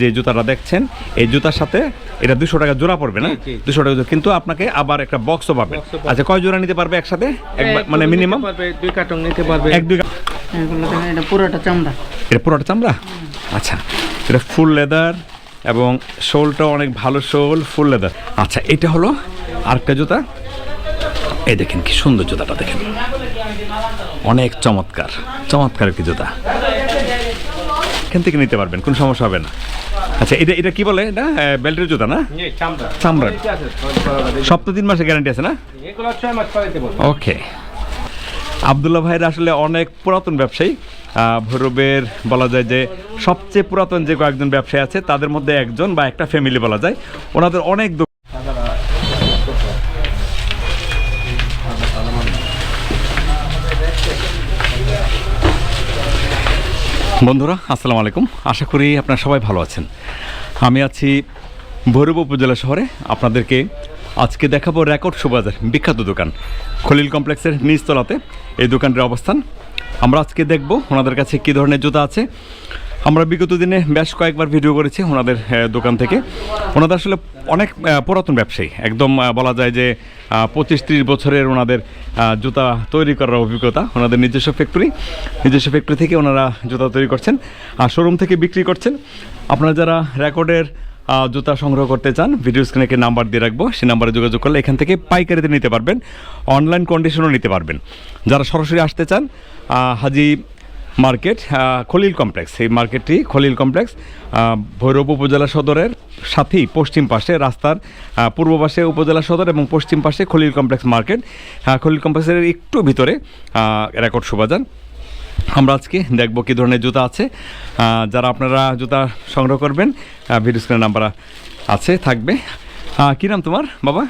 যে জুতাটা দেখছেন এই জুতার সাথে এটা দুশো টাকা জোড়া পড়বে না। দুশো টাকা জোড়া। কিন্তু আপনাকে আবার একটা বক্সও পাবেন। আচ্ছা কয় জোড়া নিতে পারবে একসাথে? মানে মিনিমাম দুই কার্টন নিতে পারবে। এক দুই এটা পুরোটা চামড়া। এটা পুরোটা চামড়া? আচ্ছা এটা ফুল লেদার এবং শোলটা অনেক ভালো শোল ফুল লেদার। আচ্ছা এটা হলো আরেকটা জুতা। এই দেখেন কি সুন্দর জুতাটা দেখেন। অনেক চমৎকার চমৎকার একটি জুতা। এখান থেকে নিতে পারবেন কোনো সমস্যা হবে না। আচ্ছা এটা এটা কি বলে এটা? বেল্টের জুতা না? চামড়া। সপ্তাহ তিন মাসের গ্যারান্টি আছে না? মাস ওকে। আবদুল্লাহ ভাইয়ের আসলে অনেক পুরাতন ব্যবসায়ী। আহ, ভৈরবের বলা যায় যে সবচেয়ে পুরাতন যে কয়েকজন ব্যবসায়ী আছে তাদের মধ্যে একজন বা একটা ফ্যামিলি বলা যায়। ওনাদের অনেক দোকান বন্ধুরা, আসসালামু আলাইকুম। আশা করি আপনারা সবাই ভালো আছেন। আমি আছি ভৈরব উপজেলা শহরে। আপনাদেরকে আজকে দেখাবো রেকর্ড সুবাজার বিখ্যাত দোকান। খলিল কমপ্লেক্সের নিচতলাতে এই দোকানটির অবস্থান। আমরা আজকে দেখব ওনাদের কাছে কী ধরনের জুতা আছে আমরা বিগত দিনে বেশ কয়েকবার ভিডিও করেছি ওনাদের দোকান থেকে। ওনাদের আসলে অনেক পুরাতন ব্যবসায়ী। একদম বলা যায় যে পঁচিশ ত্রিশ বছরের ওনাদের জুতা তৈরি করার অভিজ্ঞতা, ওনাদের নিজস্ব ফ্যাক্টরি নিজস্ব ফ্যাক্টরি থেকে ওনারা জুতা তৈরি করছেন আর শোরুম থেকে বিক্রি করছেন। আপনারা যারা রেকর্ডের জুতা সংগ্রহ করতে চান ভিডিও স্ক্রিনে একটি নাম্বার দিয়ে রাখব। সেই নাম্বারে যোগাযোগ করলে এখান থেকে পাইকারিতে নিতে পারবেন অনলাইন কন্ডিশনও নিতে পারবেন। যারা সরাসরি আসতে চান হাজি মার্কেট খলিল কমপ্লেক্স। এই মার্কেটটি খলিল কমপ্লেক্স ভৈরব উপজেলা সদরের সাথেই পশ্চিম পাশে রাস্তার পূর্ব পাশে উপজেলা সদর এবং পশ্চিম পাশে খলিল কমপ্লেক্স মার্কেট। খলিল কমপ্লেক্সের একটু ভিতরে রেকর্ড সুবাজার আমরা আজকে দেখব কী ধরনের জুতা আছে। যারা আপনারা জুতা সংগ্রহ করবেন ভিডিও স্ক্রিনের নাম্বার আছে থাকবে। কী নাম তোমার বাবা?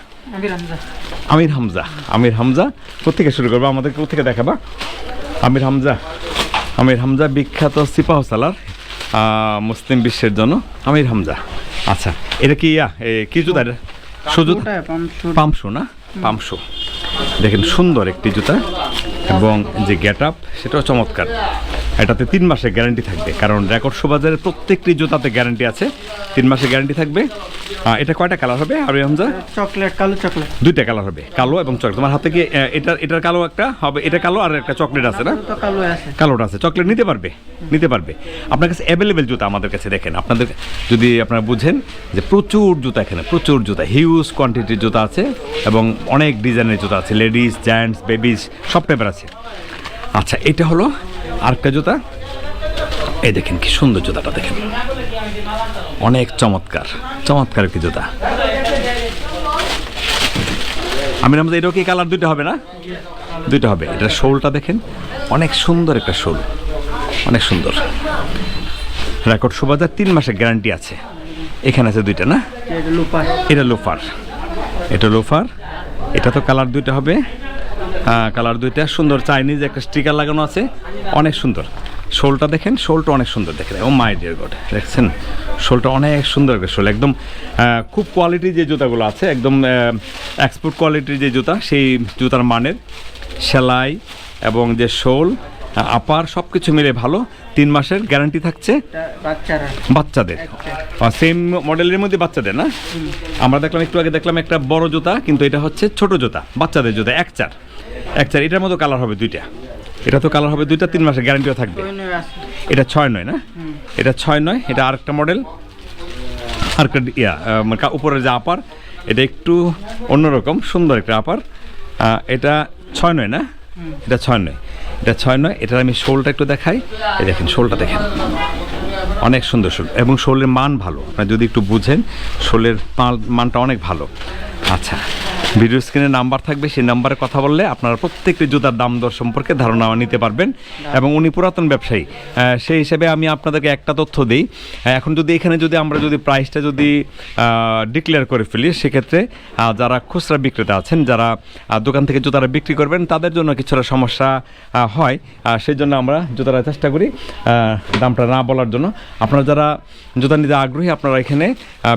আমির হামজা। আমির হামজা। কোথেকে শুরু করব? আমাদের কোথেকে দেখাবা? আমির হামজা। আমির হামজা বিখ্যাত সিপাহ সালার মুসলিম বিশ্বের জন্য আমির হামজা। আচ্ছা এটা কি ইয়া কি জুতা এটা? সুজুতা পামশু না পামশু দেখেন সুন্দর একটি জুতা এবং যে গেট আপ সেটাও চমৎকার। এটাতে তিন মাসের গ্যারান্টি থাকবে। কারণ রেকর্ড বাজারের প্রত্যেকটি জুতাতে গ্যারান্টি আছে। তিন মাসের গ্যারান্টি থাকবে। এটা কয়টা কালার হবে আর হামজা চকলেট কালো চকলেট দুইটা কালার হবে কালো এবং চকলেট তোমার হাতে কি আহ, এটার এটার কালো একটা হবে এটা কালো আর একটা চকলেট আছে না? কালো আছে। কালোটা আছে চকলেট নিতে পারবে নিতে পারবে। আপনার কাছে অ্যাভেলেবেল জুতা আমাদের কাছে দেখেন। আপনাদের যদি আপনারা বুঝেন যে প্রচুর জুতা এখানে প্রচুর জুতা হিউজ কোয়ান্টিটির জুতা আছে এবং অনেক ডিজাইনের জুতা আছে। লেডিস জেন্টস বেবিস সব টাইপের আছে। আচ্ছা এটা হলো আরেকটা জুতা? এই দেখেন কি সুন্দর জুতাটা দেখেন। অনেক চমৎকার চমৎকার একটি জুতা। আমি নাম এটাও কি কালার? দুইটা হবে না? দুইটা হবে। এটা শোলটা দেখেন অনেক সুন্দর একটা শোল। অনেক সুন্দর। রেকর্ড সুবাজার তিন মাসের গ্যারান্টি আছে। এখানে আছে দুইটা না? এটা লোফার। এটা লোফার। এটা তো কালার দুইটা হবে। কালার দুইটা। সুন্দর চাইনিজ একটা স্টিকার লাগানো আছে। অনেক সুন্দর। শোলটা দেখেন শোলটা অনেক সুন্দর দেখেন। ও মাই ডিয়ার গড দেখছেন? শোলটা অনেক সুন্দর একটা শোল। একদম খুব কোয়ালিটি যে জুতাগুলো আছে একদম এক্সপোর্ট কোয়ালিটির যে জুতা সেই জুতার মানের সেলাই এবং যে শোল আপার সব কিছু মিলে ভালো। তিন মাসের গ্যারান্টি থাকছে বাচ্চাদের। সেম মডেলের মধ্যে বাচ্চাদের না? আমরা দেখলাম একটু আগে দেখলাম একটা বড় জুতা কিন্তু এটা হচ্ছে ছোট জুতা বাচ্চাদের জুতা এক চার। এক চার এটার মতো কালার হবে দুইটা। এটা তো কালার হবে দুইটা তিন মাসের গ্যারান্টিও থাকবে। এটা ছয় নয় না? এটা ছয় নয় এটা আরেকটা মডেল আরেকটা ইয়া উপরের যে আপার এটা একটু অন্যরকম সুন্দর একটা আপার এটা ছয় নয় না? এটা ছয় নয়। এটা ছয় নয় এটার আমি শোলটা একটু দেখাই। এই দেখেন শোলটা দেখেন। অনেক সুন্দর শোল এবং শোলের মান ভালো। আপনারা যদি একটু বুঝেন শোলের মানটা অনেক ভালো। আচ্ছা। ভিডিও স্ক্রিনে নাম্বার থাকবে, সেই নাম্বারে কথা বললে আপনারা প্রত্যেকটি জুতার দাম দর সম্পর্কে ধারণা নিতে পারবেন এবং উনি পুরাতন ব্যবসায়ী। সেই হিসেবে আমি আপনাদেরকে একটা তথ্য দিই। এখন যদি এখানে যদি আমরা যদি প্রাইসটা যদি ডিক্লেয়ার করে ফেলি, সেক্ষেত্রে যারা খুচরা বিক্রেতা আছেন, যারা দোকান থেকে জুতারা বিক্রি করবেন, তাদের জন্য কিছুটা সমস্যা হয়। সেই জন্য আমরা জুতারা চেষ্টা করি দামটা না বলার জন্য। আপনারা যারা জুতা নিতে আগ্রহী, আপনারা এখানে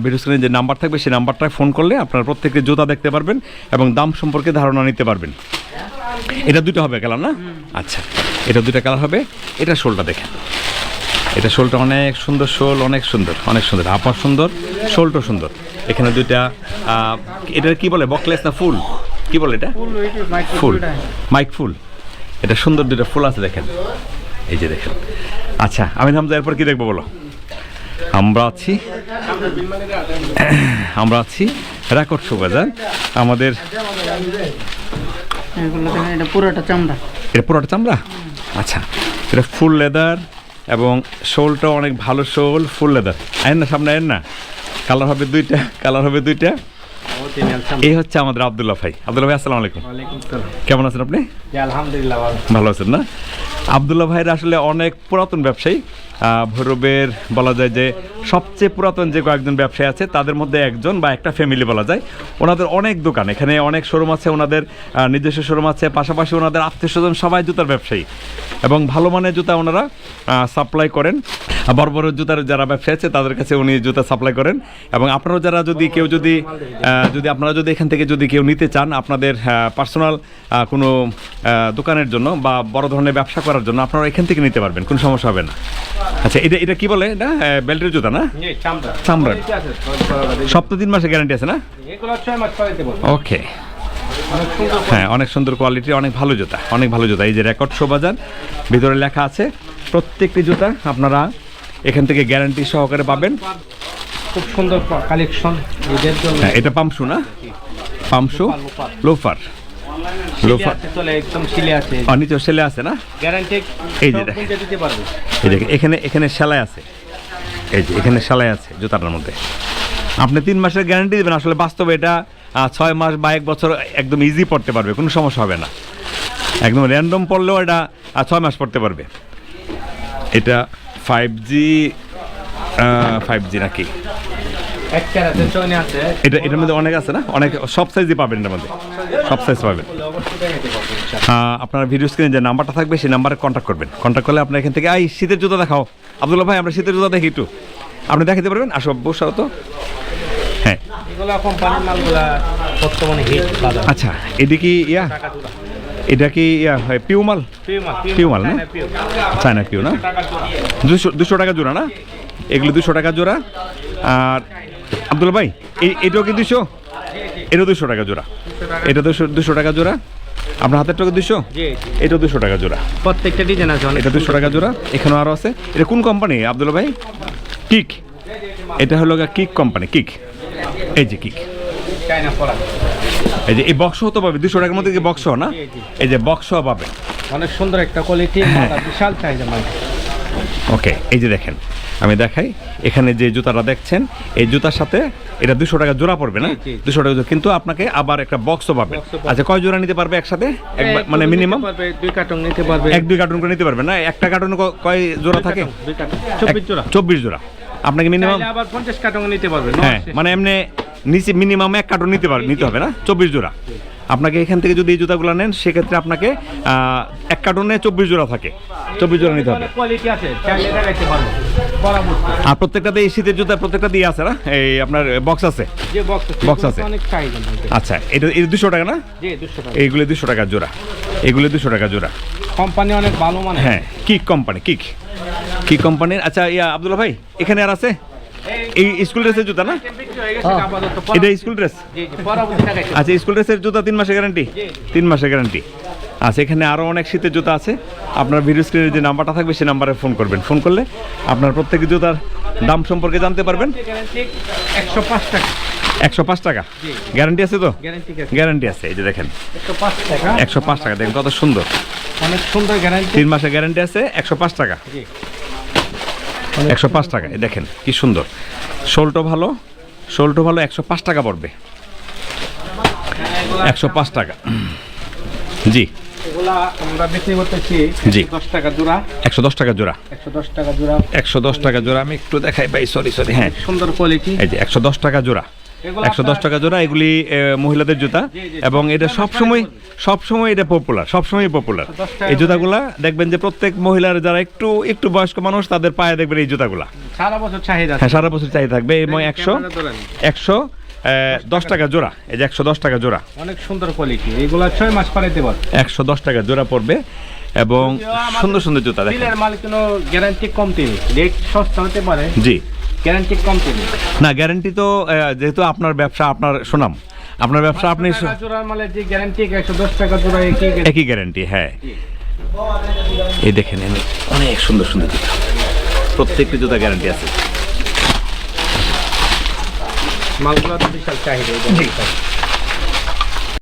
ভিডিও স্ক্রিনে যে নাম্বার থাকবে, সেই নাম্বারটায় ফোন করলে আপনারা প্রত্যেকটি জুতা দেখতে পারবেন। এবং দাম সম্পর্কে ধারণা নিতে পারবেন। এটা দুটো হবে কালার না? আচ্ছা এটা দুটো কালার হবে। এটা শোলটা দেখেন। এটা শোলটা অনেক সুন্দর শোল অনেক সুন্দর অনেক সুন্দর। আপার সুন্দর শোলটা সুন্দর। এখানে দুইটা এটা কি বলে বকলেস না ফুল? কি বলে এটা? ফুল মাইক ফুল। এটা সুন্দর দুটো ফুল আছে দেখেন। এই যে দেখেন। আচ্ছা আমি হামজা এরপর কি দেখব বলো? আমরা আছি। আমরা আছি। রেকর্ড শো বাজার আমাদের এটা পুরোটা চামড়া। এটা পুরোটা চামড়া? আচ্ছা এটা ফুল লেদার এবং শোলটা অনেক ভালো শোল ফুল লেদার। আয়েন না সামনে আয়েন না। কালার হবে দুইটা কালার হবে দুইটা। এই হচ্ছে আমাদের আবদুল্লাহ ভাই। আবদুল্লাহ ভাই আসসালামু আলাইকুম। কেমন আছেন আপনি? আলহামদুলিল্লাহ ভালো। ভালো আছেন না? আবদুল্লাহ ভাইয়ের আসলে অনেক পুরাতন ব্যবসায়ী। ভৈরবের বলা যায় যে সবচেয়ে পুরাতন যে কয়েকজন ব্যবসায়ী আছে, তাদের মধ্যে একজন বা একটা ফ্যামিলি বলা যায়। ওনাদের অনেক দোকান, এখানে অনেক শোরুম আছে, ওনাদের নিজস্ব শোরুম আছে, পাশাপাশি ওনাদের আত্মীয় স্বজন সবাই জুতার ব্যবসায়ী। এবং ভালো মানের জুতা ওনারা সাপ্লাই করেন। বড় বড় জুতার যারা ব্যবসায়ী আছে, তাদের কাছে উনি জুতা সাপ্লাই করেন। এবং আপনারাও যারা যদি কেউ যদি যদি আপনারা যদি এখান থেকে যদি কেউ নিতে চান আপনাদের পার্সোনাল কোনো দোকানের জন্য বা বড় ধরনের ব্যবসা করার জন্য আপনারা এখান থেকে নিতে পারবেন কোনো সমস্যা হবে না। আচ্ছা এটা এটা কি বলে এটা? বেল্টের জুতা না? চামড়া। সপ্তাহ তিন মাসের গ্যারান্টি আছে না? মাস ওকে। হ্যাঁ অনেক সুন্দর কোয়ালিটি অনেক ভালো জুতা অনেক ভালো জুতা। এই যে রেকর্ড শো বাজার ভিতরে লেখা আছে প্রত্যেকটি জুতা আপনারা এখান থেকে গ্যারান্টি সহকারে পাবেন। খুব সুন্দর কালেকশন হ্যাঁ এটা পামশু না? পামশু লোফার। লোফার চলে একদম সিলে আছে আর সেলে আছে না? গ্যারান্টি এই যে দেখেন। দিতে পারবে। এই দেখেন এখানে এখানে সেলাই আছে। এই যে এখানে সেলাই আছে জুতাটার মধ্যে। আপনি তিন মাসের গ্যারান্টি দেবেন আসলে বাস্তবে এটা ছয় মাস বা এক বছর একদম ইজি পড়তে পারবে কোনো সমস্যা হবে না। একদম র্যান্ডম পড়লেও এটা ছয় মাস পড়তে পারবে। এটা ফাইভ জি ফাইভ জি নাকি এক চার আছে চয়নে আছে এটা এটার মধ্যে অনেক আছে না? অনেক সব সাইজই পাবেন এটার মধ্যে। সব সাইজ পাবেন। আপনার ভিডিও স্ক্রিনে যে নাম্বারটা থাকবে সেই নাম্বারে কন্ট্যাক্ট করবেন। কন্ট্যাক্ট করলে আপনার এখান থেকে এই শীতের জুতা দেখাও। আবদুল্লাহ ভাই আমরা শীতের জুতা দেখি একটু। আপনি দেখাতে পারবেন? আসো বসা তো হ্যাঁ। আচ্ছা এটা কি ইয়া? এটা কি ইয়া? হয় পিউ মাল পিউ মাল না? চায়না পিউ না? দুশো দুশো টাকা জোড়া না? এগুলো দুশো টাকা জোড়া। আর আবদুল্লাহ ভাই এই এটাও কি দুশো? এটা দুশো টাকা জোড়া। এটা দুশো দুশো টাকা জোড়া। আপনার হাতের টাকা দুশো? এটা দুশো টাকা জোড়া। প্রত্যেকটা ডিজাইন আছে এটা দুশো টাকা জোড়া। এখানেও আরও আছে। এটা কোন কোম্পানি আবদুল্লা ভাই? কিক। এটা হলো কিক কোম্পানি কিক। এই যে কিক। এই যে এই বক্স হতে পাবে। দুশো টাকার মধ্যে বক্স না। এই যে বক্স পাবে। অনেক সুন্দর একটা কোয়ালিটি বিশাল চাহিদা ওকে এই যে দেখেন। আমি দেখাই। এখানে যে জুতাটা দেখছেন এই জুতার সাথে এটা দুশো টাকা জোড়া পড়বে না। দুশো টাকা কিন্তু আপনাকে আবার একটা বক্সও পাবে। আচ্ছা কয় জোড়া নিতে পারবে একসাথে? মানে মিনিমাম দুই কার্টন নিতে পারবে। এক দুই কার্টুন করে নিতে পারবে না? একটা কার্টুনে কয় জোড়া থাকে? চব্বিশ জোড়া। চব্বিশ জোড়া। আপনাকে মিনিমাম আবার পঞ্চাশ কার্টন নিতে পারবে হ্যাঁ মানে এমনি নিচে মিনিমাম এক কার্টন নিতে পারবে নিতে হবে না? চব্বিশ জোড়া। আপনাকে এখান থেকে যদি এই জুতাগুলো নেন সেক্ষেত্রে আপনাকে এক কার্টনে চব্বিশ জোড়া থাকে। চব্বিশ জোড়া নিতে হবে। আর প্রত্যেকটাতে এই শীতের জুতা প্রত্যেকটা দিয়ে আছে না? এই আপনার বক্স আছে? বক্স আছে। আচ্ছা এটা এই দুশো টাকা না? এইগুলো দুশো টাকা জোড়া। এগুলো দুশো টাকা জোড়া। কোম্পানি অনেক ভালো মানে। হ্যাঁ কিক কোম্পানি কিক কিক কোম্পানির আচ্ছা ইয়া আবদুল্লা ভাই এখানে আর আছে? এই স্কুল ড্রেসের জুতা না? এটা স্কুল ড্রেস? আচ্ছা স্কুল ড্রেসের জুতা তিন মাসের গ্যারান্টি? তিন মাসের গ্যারান্টি। আচ্ছা এখানে আরও অনেক শীতের জুতা আছে। আপনার ভিডিও স্ক্রিনে যে নাম্বারটা থাকবে সেই নাম্বারে ফোন করবেন। ফোন করলে আপনার প্রত্যেক জুতার দাম সম্পর্কে জানতে পারবেন। একশো পাঁচ টাকা। একশো পাঁচ টাকা? গ্যারান্টি আছে তো? গ্যারান্টি আছে। এই যে দেখেন। একশো পাঁচ টাকা। দেখেন কত সুন্দর। অনেক সুন্দর গ্যারান্টি। তিন মাসের গ্যারান্টি আছে একশো পাঁচ টাকা। একশো পাঁচ টাকা দেখেন কি সুন্দর। শোলটো ভালো শোলটো ভালো একশো পাঁচ টাকা পড়বে। একশো পাঁচ টাকা। জি। আমরা বিক্রি করতেছি জি। দশ টাকা জোড়া। একশো দশ টাকা জোড়া। একশো দশ টাকা জোড়া। একশো দশ টাকা জোড়া আমি একটু দেখাই ভাই সরি সরি হ্যাঁ। সুন্দর কোয়ালিটি এই যে একশো দশ টাকা জোড়া। একশো দশ টাকা জোড়া এগুলি মহিলাদের জুতা। এবং এটা সব সবসময় সময় সবসময় এটা পপুলার সবসময় পপুলার এই জুতাগুলা দেখবেন যে প্রত্যেক মহিলার যারা একটু একটু বয়স্ক মানুষ তাদের পায়ে দেখবেন এই জুতাগুলা। সারা বছর চাহিদা হ্যাঁ সারা বছর চাই থাকবে। এবং একশো একশো দশ টাকা জোড়া। এই যে একশো দশ টাকা জোড়া। অনেক সুন্দর কোয়ালিটি এগুলা ছয় মাস পরে দেবার একশো দশ টাকা জোড়া পড়বে। এবং সুন্দর সুন্দর জুতা দেখেন। মাল কোনো গ্যারান্টি কমতি রেট সস্তা হতে পারে। জি। গ্যারান্টি কমতি না গ্যারান্টি তো যেহেতু আপনার ব্যবসা আপনার সুনাম। আপনার ব্যবসা আপনি জোড়ার মালের যে গ্যারান্টি একশো দশ টাকা জোড়া একই। গ্যারান্টি হ্যাঁ। এই দেখেন অনেক সুন্দর সুন্দর জুতা। প্রত্যেকটি জুতা গ্যারান্টি আছে। মালগুলো বিশাল চাহিদা।